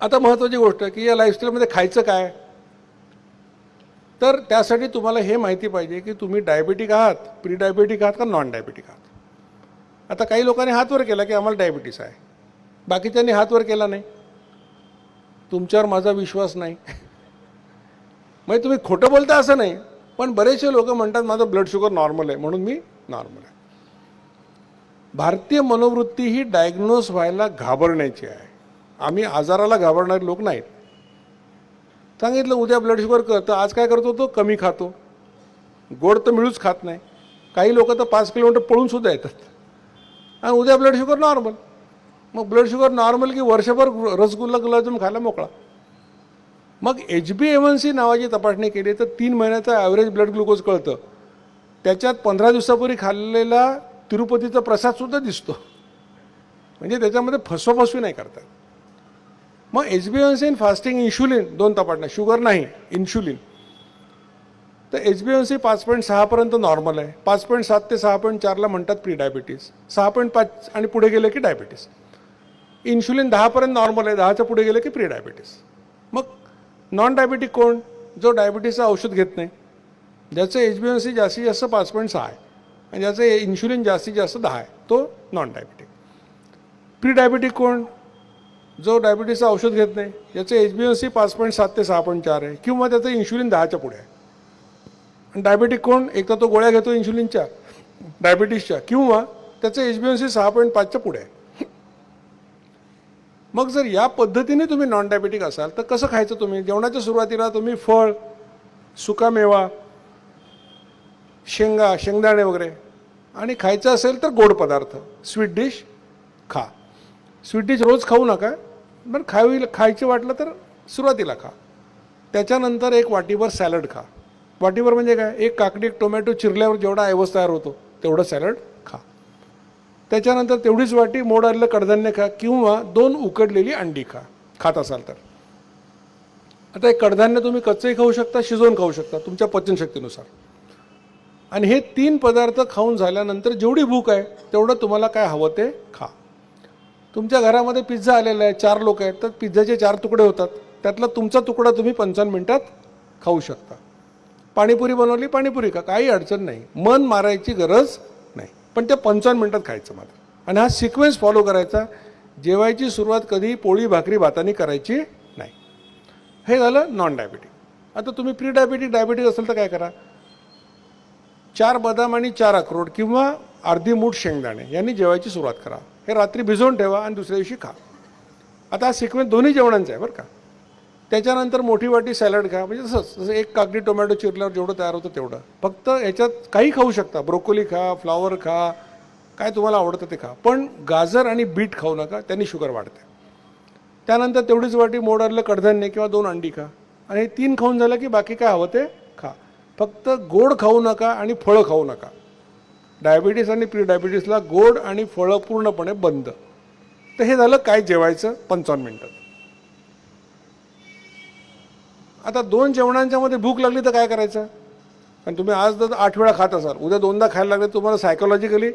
आता महत्त्वाची गोष्ट की या लाईफस्टाईलमध्ये खायचं काय? तर त्यासाठी तुम्हाला हे माहिती पाहिजे की तुम्ही डायबेटिक आहात प्री डायबेटिक आहात का नॉन डायबेटिक आहात? आता काही लोकांनी हातवर केला की आम्हाला डायबिटीस आहे. बाकीच्यांनी हातवर केला नाही. तुमच्यावर माझा विश्वास नाही. म्हणजे तुम्ही खोटं बोलता असं नाही पण बरेचसे लोक म्हणतात माझं ब्लड शुगर नॉर्मल आहे म्हणून मी नॉर्मल आहे. भारतीय मनोवृत्ती ही डायग्नोज व्हायला घाबरण्याची आहे. आम्ही आजाराला घाबरणारे लोक नाहीत. सांगितलं उद्या ब्लड शुगर कर तर आज काय करतो तो कमी खातो. गोड तर मिळूच खात नाही. काही लोक तर पाच किलोमीटर पळून सुद्धा येतात. आणि उद्या ब्लड शुगर नॉर्मल मग ब्लड शुगर नॉर्मल की वर्षभर रसगुल्ला गुलाबजाम खायला मोकळा. मग H B M N C नावाची तपासणी केली तर तीन महिन्याचा ॲव्हरेज ब्लड ग्लुकोज कळतं. त्याच्यात पंधरा दिवसापूर्वी खाल्लेला तिरुपतीचा प्रसादसुद्धा दिसतो. म्हणजे त्याच्यामध्ये फसवाफसवी नाही करतात मग H B N C fasting insulin दोन तपासण्या शुगर नाही इन्शुलिन तर एच बी एन सी पाच पॉईंट सहापर्यंत नॉर्मल आहे. पाच पॉईंट सात ते सहा पॉईंट चारला म्हणतात प्री डायबिटीस सहा पॉईंट पाच आणि पुढे गेलं की डायबिटीस इन्शुलिन दहापर्यंत नॉर्मल आहे दहाच्या पुढे गेलं की प्री डायबिटीस मग नॉन डायबिटिक कोण? जो डायबिटीसचं औषध घेत नाही. ज्याचं एच बी एन सी जास्तीत जास्त पाच पॉईंट सहा आहे आणि ज्याचं इन्शुलिन जास्तीत जास्त दहा आहे तो नॉन डायबिटिक प्री डायबिटिक कोण? जो डायबिटीसचं औषध घेत नाही याचं एच बी एन सी पाच पॉईंट सात ते सहा पॉईंट चार आहे किंवा त्याचं इन्शुलिन दहाच्या पुढे आहे. आणि डायबेटिक कोण? एक तर तो गोळ्या घेतो इन्शुलिनच्या डायबिटीसच्या किंवा त्याचं एच बी एन सी सहा पॉईंट पाचच्या पुढे आहे. मग जर या पद्धतीने तुम्ही नॉन डायबेटिक असाल तर कसं खायचं तुम्ही? जेवणाच्या सुरुवातीला तुम्ही फळ सुकामेवा शेंगा शेंगदाणे वगैरे आणि खायचं असेल तर गोड पदार्थ. स्वीट डिश खा. स्वीट डिश रोज खाऊ नका. पण खावी खायचं वाटलं तर सुरुवातीला खा. त्याच्यानंतर एक वाटीभर सॅलड खा. वाटीभर म्हणजे काय? एक काकडी एक टोमॅटो चिरल्यावर जेवढा ऐवज तयार होतो तेवढं सॅलड खा. त्याच्यानंतर तेवढीच वाटी मोड आलेलं कडधान्य खा किंवा दोन उकडलेली अंडी खा. खात असाल तर. आता एक कडधान्य तुम्ही कच्चंही खाऊ शकता शिजवून खाऊ शकता तुमच्या पचनशक्तीनुसार आणि हे तीन पदार्थ खाऊन झाल्यानंतर जेवढी भूक आहे तेवढं तुम्हाला काय हवं ते खा. तुमच्या घरामध्ये पिझ्झा आलेला आहे चार लोक आहेत तर पिझ्झाचे चार तुकडे होतात. त्यातला तुमचा तुकडा तुम्ही पंचावन्न मिनटात खाऊ शकता. पाणीपुरी बनवली पाणीपुरी का काही अडचण नाही. मन मारायची गरज नाही. पण ते पंचावन्न मिनटात खायचं मात्र. आणि हा सिक्वेन्स फॉलो करायचा जेवायची सुरुवात कधी पोळी भाकरी भातानी करायची नाही. हे झालं नॉन डायबिटिक आता तुम्ही प्री डायबिटिक डायबिटिक असेल तर काय करा? चार बदाम आणि चार अक्रोड किंवा अर्धी मूठ शेंगदाणे यांनी जेवायची सुरुवात करा. हे रात्री भिजवून ठेवा आणि दुसऱ्या दिवशी खा. आता हा सिक्वेन्स दोन्ही जेवणांचा आहे बरं का. त्याच्यानंतर मोठी वाटी सॅलड खा. म्हणजे तसंच जसं एक कागदी टोमॅटो चिरल्यावर जेवढं तयार होतं तेवढं. फक्त याच्यात काही खाऊ शकता. ब्रोकोली खा फ्लॉवर खा काय तुम्हाला आवडतं ते खा. पण गाजर आणि बीट खाऊ नका. त्यांनी शुगर वाढते. त्यानंतर तेवढीच वाटी मोडारलं कडधान्य किंवा दोन अंडी खा. आणि तीन खाऊन झालं की बाकी काय हवं ते खा. फक्त गोड खाऊ नका आणि फळं खाऊ नका. डायबिटीस आणि प्री डायबिटीसला गोड आणि फळं पूर्णपणे बंद. तर हे झालं काय जेवायचं? पंचावन्न मिनटात आता दोन जेवणांच्या मध्ये भूक लागली तर काय करायचं? आणि तुम्ही आज जर आठ वेळा खात असाल. उद्या दोनदा खायला लागले तर तुम्हाला सायकोलॉजिकली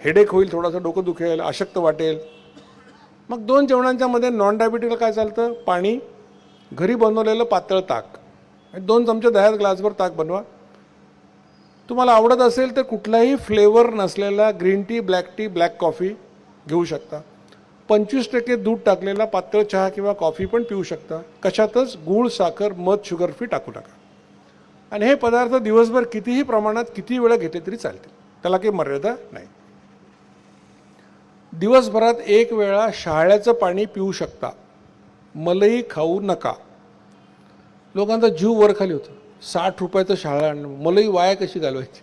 हेडेक होईल थोडासा डोकं दुखेल अशक्त वाटेल. मग दोन जेवणांच्या मध्ये नॉन डायबिटीला काय चालतं? पाणी घरी बनवलेलं पातळ ताक. आणि दोन चमचे दह्यात ग्लासभर ताक बनवा. तुम्हाला आवडत असेल तर कुठलाही फ्लेवर नसलेला green tea black tea black coffee घेऊ शकता. पंचवीस टक्के दूध टाकलेला पातळ चहा किंवा कॉफी पण पिऊ शकता. कशातच गूळ साखर मध शुगर फ्री टाकू नका. आणि हे पदार्थ दिवसभर कितीही प्रमाणात किती वेळा घेतले तरी चालतील. त्याला काही मर्यादा नाही. दिवसभरात एक वेळा शहाळ्याचं पाणी पिऊ शकता. मलई खाऊ नका. लोकांचा जीव वर खाली होतो. साठ रुपयाचं शाळा आणणं. मलई वाया कशी घालवायची?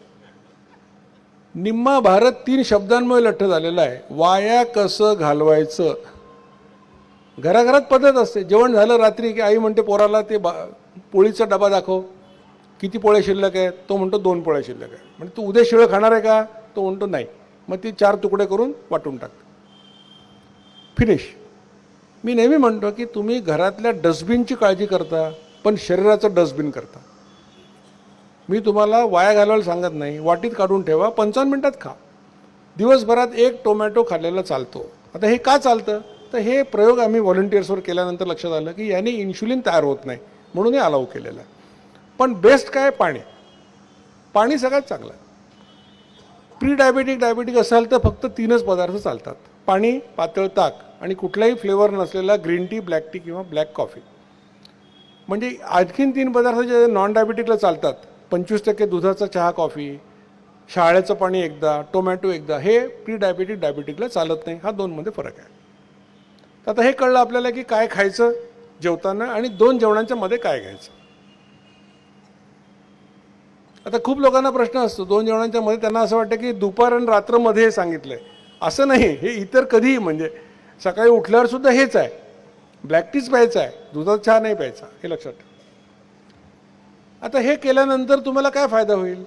निम्मा भारत तीन शब्दांमुळे लठ्ठ झालेला आहे. वाया कसं घालवायचं? घराघरात पद्धत असते. जेवण झालं रात्री की आई म्हणते पोराला ते बा पोळीचा डबा दाखव. किती पोळ्या शिल्लक आहेत? तो म्हणतो दोन पोळ्या शिल्लक आहे म्हणजे तू उद्या शिळं खाणार आहे का? तो म्हणतो नाही. मग ती चार तुकडे करून वाटून टाक फिनिश मी नेहमी म्हणतो की तुम्ही घरातल्या डस्टबिनची काळजी करता पण शरीराचं डस्टबिन करता. मी तुम्हाला वाया घालवायला सांगत नाही. वाटीत काढून ठेवा. पंचावन्न मिनटात खा. दिवसभरात एक टोमॅटो खाल्लेला चालतो. आता हे का चालतं? तर हे प्रयोग आम्ही व्हॉलंटियर्सवर केल्यानंतर लक्षात आलं की याने इन्शुलिन तयार होत नाही. म्हणून हे अलाव केलेलं आहे. पण बेस्ट काय? पाणी. पाणी सगळ्यात चांगलं आहे. प्री डायबेटिक डायबेटिक असाल तर फक्त तीनच पदार्थ चालतात. पाणी पातळ ताक आणि कुठलाही फ्लेवर नसलेला ग्रीन टी ब्लॅक टी किंवा ब्लॅक कॉफी म्हणजे आणखीन तीन पदार्थ जे नॉन डायबेटिकला चालतात पंचवीस टक्के दुधाचा चहा कॉफी शाळेचं पाणी एकदा टोमॅटो एकदा हे प्री डायबेटिक डायबेटिकला चालत नाही. हा दोनमध्ये फरक आहे. तर आता हे कळलं आपल्याला की काय खायचं जेवताना आणि दोन जेवणांच्या मध्ये काय घ्यायचं. आता खूप लोकांना प्रश्न असतो दोन जेवणांच्या मध्ये त्यांना असं वाटतं की दुपार आणि रात्रमध्ये हे सांगितलंय. असं नाही हे इतर कधीही म्हणजे सकाळी उठल्यावर सुद्धा हेच आहे. ब्लॅक टीच प्यायचा आहे दुधाचा चहा नाही प्यायचा हे लक्षात ठेवा. आता हे केल्यानंतर तुम्हाला काय फायदा होईल?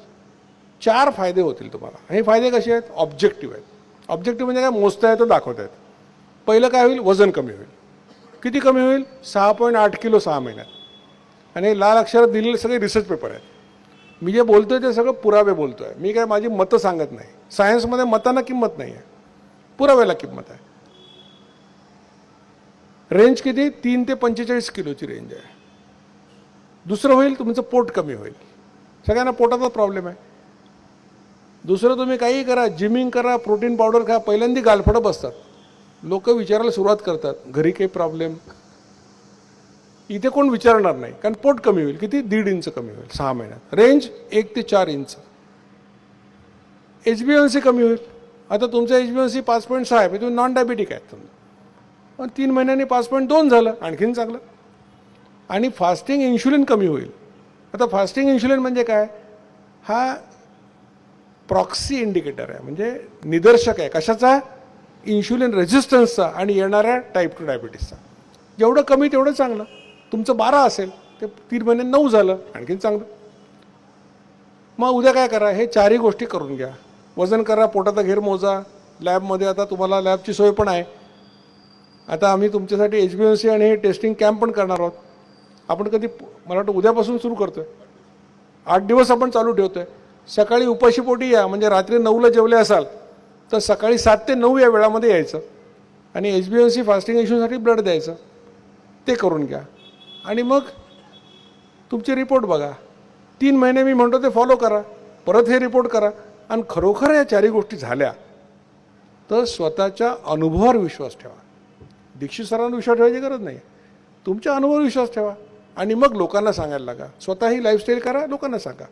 चार फायदे होतील तुम्हाला. हे फायदे कसे आहेत? ऑब्जेक्टिव्ह आहेत. ऑब्जेक्टिव्ह म्हणजे काय? मोजता येतं दाखवता येतं. पहिलं काय होईल? वजन कमी होईल. किती कमी होईल? सहा पॉईंट आठ किलो सहा महिन्यात. आणि लाल अक्षरात दिलेले सगळे रिसर्च पेपर आहेत. मी जे बोलतो आहे ते सगळं पुरावे बोलतो आहे मी काय माझी मतं सांगत नाही. सायन्समध्ये मतांना किंमत नाही आहे. पुराव्याला किंमत आहे. रेंज किती? तीन ते पंचेचाळीस किलोची रेंज आहे. दुसरं होईल तुमचं पोट कमी होईल. सगळ्यांना पोटाचा प्रॉब्लेम आहे. दुसरं तुम्ही काही करा जिमिंग करा प्रोटीन पावडर खा पहिल्यांदा गालफडं बसतात. लोक विचारायला सुरुवात करतात घरी काही प्रॉब्लेम इथे कोण विचारणार नाही कारण पोट कमी होईल. किती? दीड इंच कमी होईल सहा महिन्यात. रेंज एक ते चार inch. H B N C कमी होईल. आता तुमचं एच बी एन सी पाच पॉईंट सहा आहे म्हणजे तुम्ही नॉन डायबेटिक आहेत. तुम्ही पण तीन महिन्यांनी पाच पॉईंट दोन झालं आणखीन चांगलं. आणि फास्टिंग इन्शुलिन कमी होईल. आता फास्टिंग इन्शुलिन म्हणजे काय? हा प्रॉक्सी इंडिकेटर आहे. म्हणजे निदर्शक आहे. कशाचा? इन्शुलिन रेझिस्टन्सचा आणि येणाऱ्या टाईप टू डायबिटीसचा जेवढं कमी तेवढं चांगलं. तुमचं बारा असेल ते तीन महिने नऊ झालं आणखीन चांगलं. मग उद्या काय करा? हे चारही गोष्टी करून घ्या. वजन करा पोटाचा घेर मोजा. लॅबमध्ये आता तुम्हाला लॅबची सोय पण आहे. आता आम्ही तुमच्यासाठी एच बी एन सी आणि हे टेस्टिंग कॅम्प पण करणार आहोत. आपण कधी मला वाटतं उद्यापासून सुरू करतोय. आठ दिवस आपण चालू ठेवतोय. सकाळी उपाशीपोटी या म्हणजे रात्री नऊला जेवले असाल तर सकाळी सात ते नऊ या वेळामध्ये यायचं. आणि H B N C fasting इश्यूसाठी blood द्यायचं. ते करून घ्या. आणि मग तुमचे रिपोर्ट बघा. तीन महिने मी म्हणतो ते फॉलो करा. परत हे रिपोर्ट करा. आणि खरोखर या चारही गोष्टी झाल्या तर स्वतःच्या अनुभवावर विश्वास ठेवा. दीक्षित सरांवर विश्वास ठेवायची गरज नाही. तुमच्या अनुभवावर विश्वास ठेवा. आणि मग लोकांना सांगायला लागा. स्वतःही लाईफस्टाईल करा लोकांना सांगा.